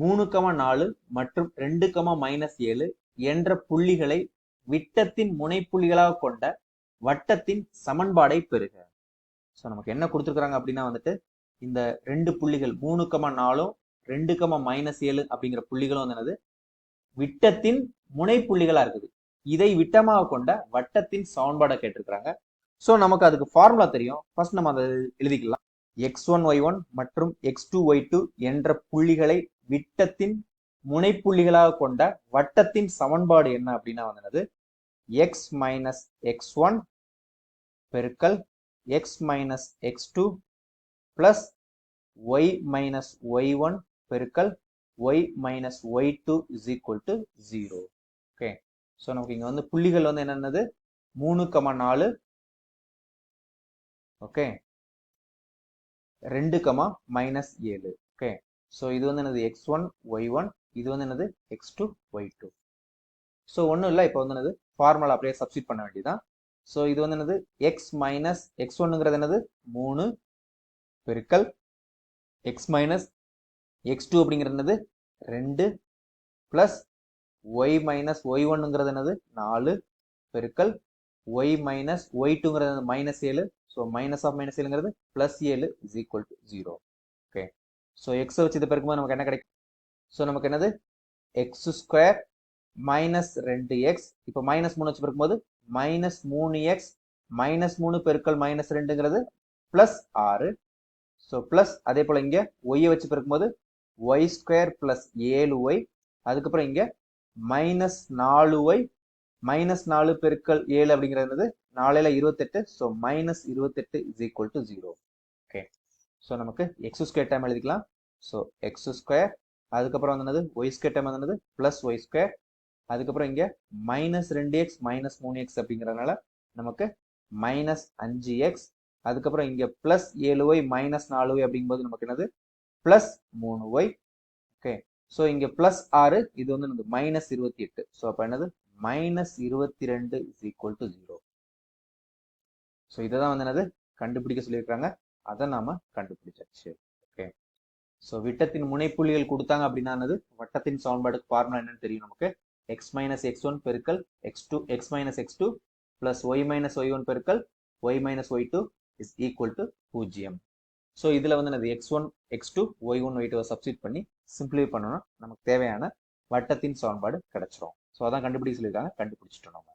மூணு கமா நாலு மற்றும் ரெண்டு கமா மைனஸ் ஏழு என்ற புள்ளிகளை விட்டத்தின் முனைப்புள்ளிகளாக கொண்ட வட்டத்தின் சமன்பாடை பெறுக. ஸோ நமக்கு என்ன கொடுத்துருக்குறாங்க அப்படின்னா வந்துட்டு இந்த ரெண்டு புள்ளிகள் மூணு கமா நாலும் ரெண்டு கமா மைனஸ் ஏழு அப்படிங்கிற புள்ளிகளும் வந்து என்னது? விட்டத்தின் முனைப்புள்ளிகளாக இருக்குது. இதை விட்டமாக கொண்ட வட்டத்தின் சமன்பாடை கேட்டிருக்கிறாங்க. ஸோ நமக்கு அதுக்கு ஃபார்முலா தெரியும். ஃபர்ஸ்ட் நம்ம அதை எழுதிக்கலாம். எக்ஸ் ஒன் ஒய் ஒன் மற்றும் எக்ஸ் டூ ஒய் டூ என்ற புள்ளிகளை விட்டத்தின் முனைப்புள்ளிகளாக கொண்ட வட்டத்தின் சமன்பாடு என்ன அப்படின்னா வந்து எக்ஸ் மைனஸ் எக்ஸ் ஒன் பெருக்கல் X minus X two plus Y minus Y one பெருக்கல் Y minus Y two is equal to zero okay so நமக்கு இங்கே வந்து புள்ளிகள் வந்து என்னென்னது? மூணு கமா நாலு. ஓகே ரெண்டு கமா மைனஸ் ஏழு. ஓகே ஸோ இது வந்து என்னது? எக்ஸ் ஒன் ஒய் ஒன் இது வந்து என்னது? X two Y two so ஒன்றும் இல்லை. இப்போ வந்து என்னது? ஃபார்முலா அப்படியே சப்ஸ்டிட் பண்ண வேண்டியதான் ஸோ இது வந்து என்னது? எக்ஸ் மைனஸ் எக்ஸ் ஒன்னுங்கிறது என்னது? மூணு பெருக்கல் எக்ஸ் மைனஸ் எக்ஸ் டூ அப்படிங்கிறது என்னது? ரெண்டு ப்ளஸ் ஒய் மைனஸ் ஒய் ஒன்னுங்கிறது என்னது? நாலு பெருக்கல் ஒய் மைனஸ் ஒய் டூங்கிறது மைனஸ் ஏழு. ஸோ மைனஸ் ஆஃப் மைனஸ் ஏழுங்கிறது ப்ளஸ் ஏழு is equal to zero okay so எக்ஸை வச்சு இது பெருக்கும்போது நமக்கு என்ன கிடைக்கும்? ஸோ நமக்கு என்னது? எக்ஸ் ஸ்கொயர் மைனஸ் ரெண்டு எக்ஸ் இப்போ மைனஸ் மூணு வச்சு பெருக்கும்போது மைனஸ் மூணு எக்ஸ் மைனஸ் மூணு பெருக்கல் மைனஸ் ரெண்டுங்கிறது ப்ளஸ் ஆறு. ஸோ ப்ளஸ் அதே போல் இங்கே ஒய்யை வச்சு பெருக்கும்போது ஒய் ஸ்கொயர் ப்ளஸ் ஏழு ஒய் அதுக்கப்புறம் இங்கே மைனஸ் நாலு ஒய் மைனஸ் நாலு பெருக்கல் ஏழு அப்படிங்கிறது நாளையில இருபத்தெட்டு. ஸோ மைனஸ் இருபத்தெட்டு is equal to zero okay so நமக்கு எக்ஸ் ஸ்கொயர் டைம் எழுதிக்கலாம். ஸோ எக்ஸ் ஸ்கொயர் அதுக்கப்புறம் வந்து என்னது? ஒய் ஸ்கொயர் டைம் வந்து ப்ளஸ் ஒய் ஸ்கொயர் அதுக்கப்புறம் இங்கே மைனஸ் ரெண்டு எக்ஸ் மைனஸ் மூணு எக்ஸ் அப்படிங்கிறதுனால நமக்கு மைனஸ் அஞ்சு எக்ஸ் அதுக்கப்புறம் இங்கே ப்ளஸ் ஏழு ஒய் மைனஸ் நாலு ஒய் அப்படிங்கும்போது நமக்கு என்னது? ப்ளஸ் மூணு ஒய் ஓகே ஸோ இங்கே ப்ளஸ் ஆறு இது வந்து நமக்கு மைனஸ் இருபத்தி எட்டு. ஸோ அப்போ என்னது? மைனஸ் இருபத்தி ரெண்டு is equal to zero so இதை தான் வந்து என்னது? கண்டுபிடிக்க சொல்லியிருக்காங்க அதை நாம கண்டுபிடிச்சாச்சு ஓகே ஸோ விட்டத்தின் முனைப்புள்ளிகள் கொடுத்தாங்க அப்படின்னா வட்டத்தின் சமன்பாடுக்கு ஃபார்முலா என்னன்னு தெரியும் நமக்கு. எக்ஸ் மைனஸ் எக்ஸ் ஒன் பெருக்கல் x two x minus x two plus y minus y one பெருக்கல் y minus y two is equal to பூஜ்ஜியம். ஸோ இதில் வந்து அது x one x two y one Y டூவை சப்ஸ்டிட் பண்ணி simplify பண்ணணும். நமக்கு தேவையான வட்டத்தின் சமன்பாடு கிடைச்சிரும். ஸோ அதான் கண்டுபிடிக்க சொல்லியிருக்காங்க. கண்டுபிடிச்சிட்டோம் நம்ம.